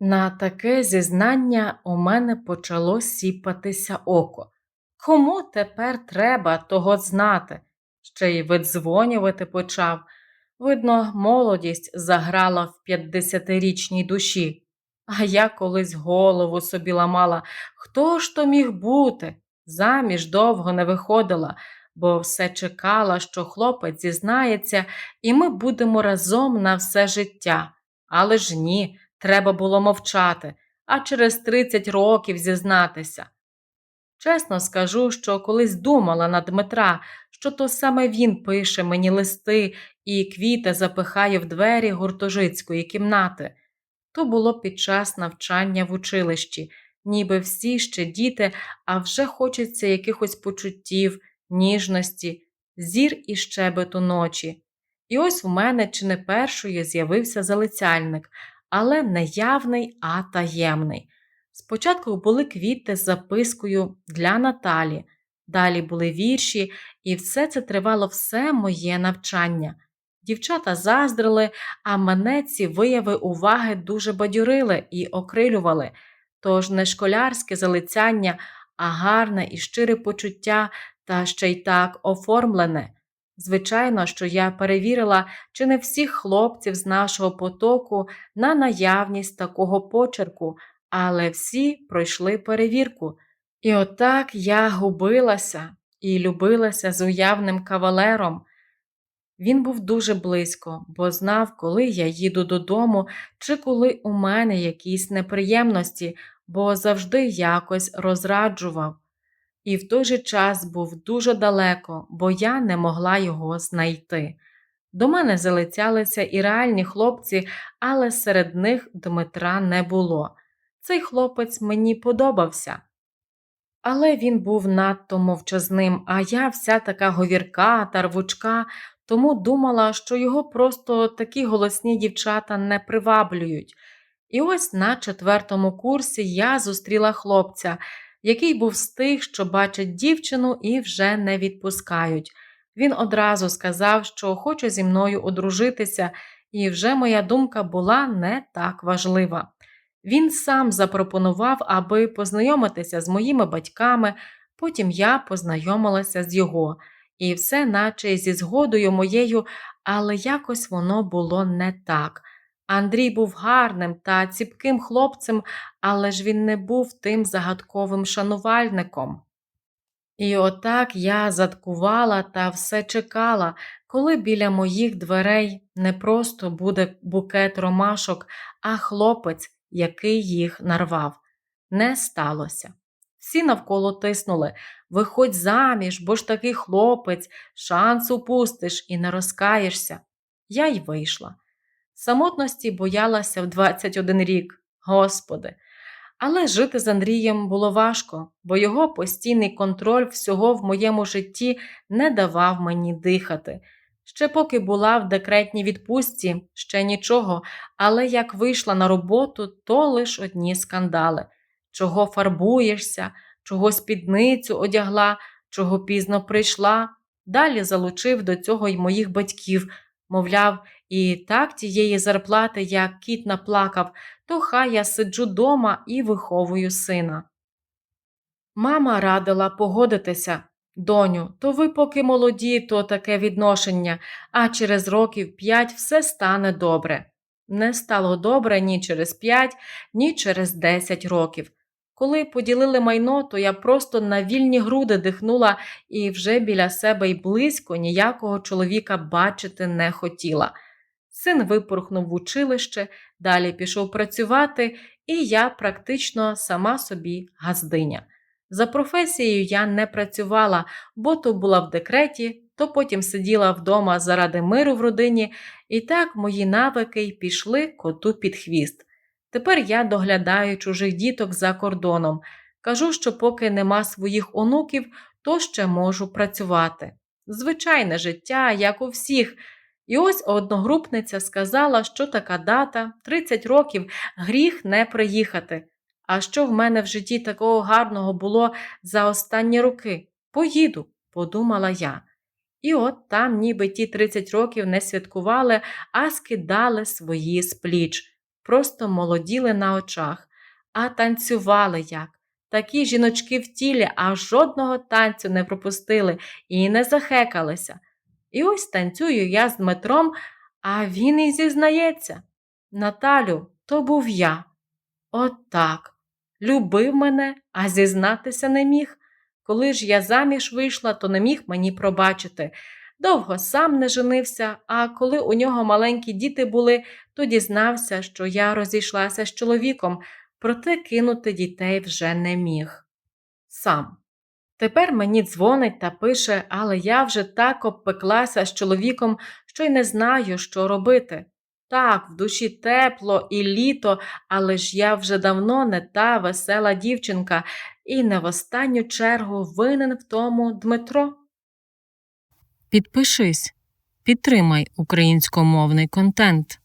На таке зізнання у мене почало сіпатися око. Кому тепер треба того знати? Ще й видзвонювати почав. Видно, молодість заграла в п'ятдесятирічній душі. А я колись голову собі ламала. Хто ж то міг бути? Заміж довго не виходила, бо все чекала, що хлопець зізнається, і ми будемо разом на все життя. Але ж ні. Треба було мовчати, а через 30 років зізнатися. Чесно скажу, що колись думала на Дмитра, що то саме він пише мені листи і квіти запихає в двері гуртожицької кімнати. То було під час навчання в училищі, ніби всі ще діти, а вже хочеться якихось почуттів, ніжності, зір і щебету ночі. І ось у мене чи не першою з'явився залицяльник, але не явний, а таємний. Спочатку були квіти з запискою для Наталі, далі були вірші, і все це тривало все моє навчання. Дівчата заздрили, а мене ці вияви уваги дуже бадьорили і окрилювали. Тож не школярське залицяння, а гарне і щире почуття, та ще й так оформлене. Звичайно, що я перевірила, чи не всіх хлопців з нашого потоку на наявність такого почерку, але всі пройшли перевірку. І отак я губилася і любилася з уявним кавалером. Він був дуже близько, бо знав, коли я їду додому, чи коли у мене якісь неприємності, бо завжди якось розраджував. І в той же час був дуже далеко, бо я не могла його знайти. До мене залицялися і реальні хлопці, але серед них Дмитра не було. Цей хлопець мені подобався. Але він був надто мовчазним, а я вся така говірка та рвучка, тому думала, що його просто такі голосні дівчата не приваблюють. І ось на четвертому курсі я зустріла хлопця, який був з тих, що бачать дівчину і вже не відпускають. Він одразу сказав, що хоче зі мною одружитися, і вже моя думка була не так важлива. Він сам запропонував, аби познайомитися з моїми батьками, потім я познайомилася з його, і все, наче зі згодою моєю, але якось воно було не так. Андрій був гарним та ціпким хлопцем, але ж він не був тим загадковим шанувальником. І отак я задкувала та все чекала, коли біля моїх дверей не просто буде букет ромашок, а хлопець, який їх нарвав. Не сталося. Всі навколо тиснули виходь заміж, бо ж такий хлопець, шанс упустиш і не розкаєшся. Я й вийшла. Самотності боялася в 21 рік, Господи. Але жити з Андрієм було важко, бо його постійний контроль всього в моєму житті не давав мені дихати. Ще поки була в декретній відпустці, ще нічого, але як вийшла на роботу, то лиш одні скандали. Чого фарбуєшся, чого спідницю одягла, чого пізно прийшла. Далі залучив до цього й моїх батьків, мовляв, і так тієї зарплати, як кіт наплакав, то хай я сиджу дома і виховую сина. Мама радила погодитися, доню, то ви поки молоді, то таке відношення, а через років п'ять все стане добре. Не стало добре ні через п'ять, ні через десять років. Коли поділили майно, то я просто на вільні груди дихнула і вже біля себе й близько ніякого чоловіка бачити не хотіла. Син випорхнув в училище, далі пішов працювати, і я практично сама собі газдиня. За професією я не працювала, бо то була в декреті, то потім сиділа вдома заради миру в родині, і так мої навики й пішли коту під хвіст. Тепер я доглядаю чужих діток за кордоном. Кажу, що поки нема своїх онуків, то ще можу працювати. Звичайне життя, як у всіх. І ось одногрупниця сказала, що така дата 30 років гріх не приїхати. А що в мене в житті такого гарного було за останні роки? Поїду, подумала я. І от там ніби ті 30 років не святкували, а скидали свої з пліч. просто молоділи на очах, а танцювали як. Такі жіночки в тілі, а жодного танцю не пропустили і не захекалися. І ось танцюю я з Дмитром, а він і зізнається. Наталю, то був я. От так. Любив мене, а зізнатися не міг. Коли ж я заміж вийшла, то не міг мені пробачити. Довго сам не женився, а коли у нього маленькі діти були, то дізнався, що я розійшлася з чоловіком, проте кинути дітей вже не міг. Сам. Тепер мені дзвонить та пише, але я вже так обпеклася з чоловіком, що й не знаю, що робити. Так, в душі тепло і літо, але ж я вже давно не та весела дівчинка, і не в останню чергу винен в тому Дмитро. Підпишись, підтримай українськомовний контент.